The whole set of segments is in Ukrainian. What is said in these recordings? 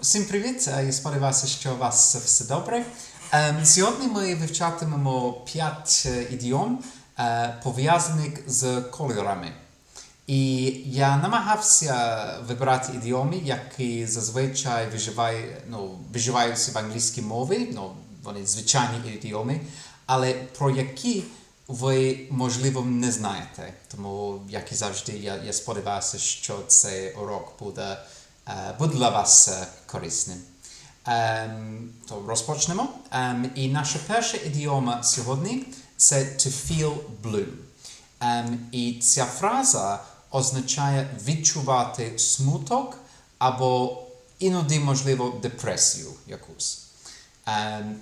Всім привіт! Е, Я сподіваюся, що у вас все добре. Ем, Сьогодні ми вивчатимемо 5 ідіом, е, пов'язаних з кольорами. І я намагався вибирати ідіоми, які зазвичай виживають, ну, виживаються в англійській мові, ну, вони звичайні ідіоми, але про які ви, можливо, не знаєте. Тому, як і завжди, я, я сподіваюся, що цей урок буде, буде вас е, корисним. То розпочнемо. Ем, і наша перша ідіома сьогодні це to feel blue. І ця фраза означає відчувати смуток або іноді, можливо, депресію якусь.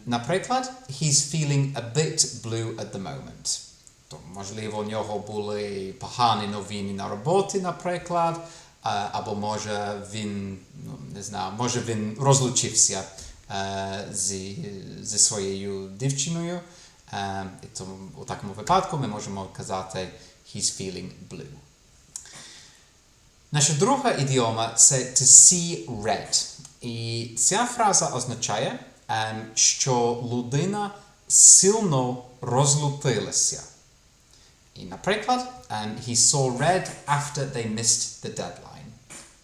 Наприклад, he's feeling a bit blue at the moment. То, можливо, у нього були погані новини на роботі, наприклад, або може він, ну, не знаю, може він розлучився е, зі, зі своєю дівчиною. Е, і тому у такому випадку ми можемо казати he's feeling blue. Наша друга ідіома це to see red. І ця фраза означає, ем, що людина сильно розлютилася. І, наприклад, um, he saw red after they missed the deadline.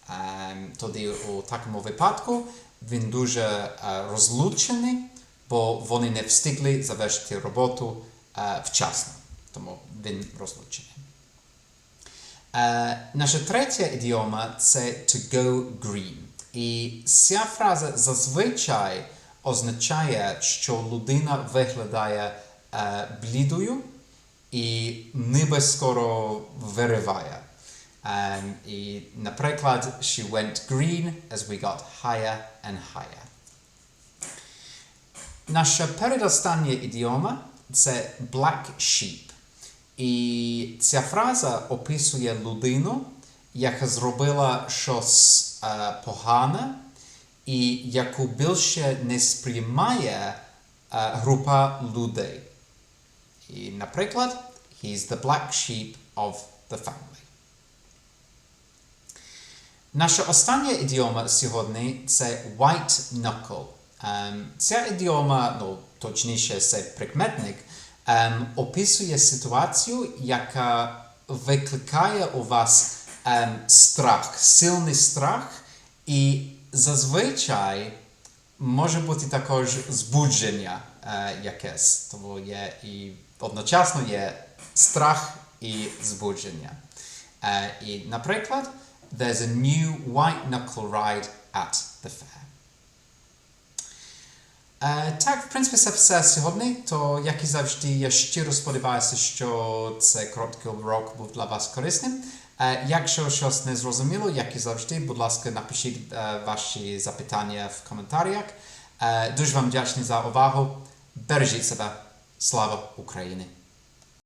Um, тоді у такому випадку він дуже е, розлучений, бо вони не встигли завершити роботу е, вчасно. Тому він розлучений. Е, наша третя ідіома це to go green. І ця фраза зазвичай означає, що людина виглядає блідою і ніби скоро вириває. Um, і, наприклад, she went green as we got higher and higher. Наша передостання ідіома це black sheep. І ця фраза описує людину, яка зробила щось е, погане, і яку більше не сприймає е, група людей. І, наприклад, he's the black sheep of the family. Наша остання ідіома сьогодні це white knuckle. Ем, ця ідіома, ну, точніше, це прикметник, ем, описує ситуацію, яка викликає у вас ем, страх, сильний страх, і зазвичай може бути також збудження е, якесь. Тому є і одночасно є страх і збудження. Е, і, наприклад, there's a new white knuckle ride at the fair. Е, так, в принципі, це все сьогодні. То, як і завжди, я щиро сподіваюся, що цей короткий урок був для вас корисним. Якщо щось не зрозуміло, як і завжди, будь ласка, напишіть ваші запитання в коментарях. Дуже вам вдячний за увагу. Бережіть себе. Слава Україні!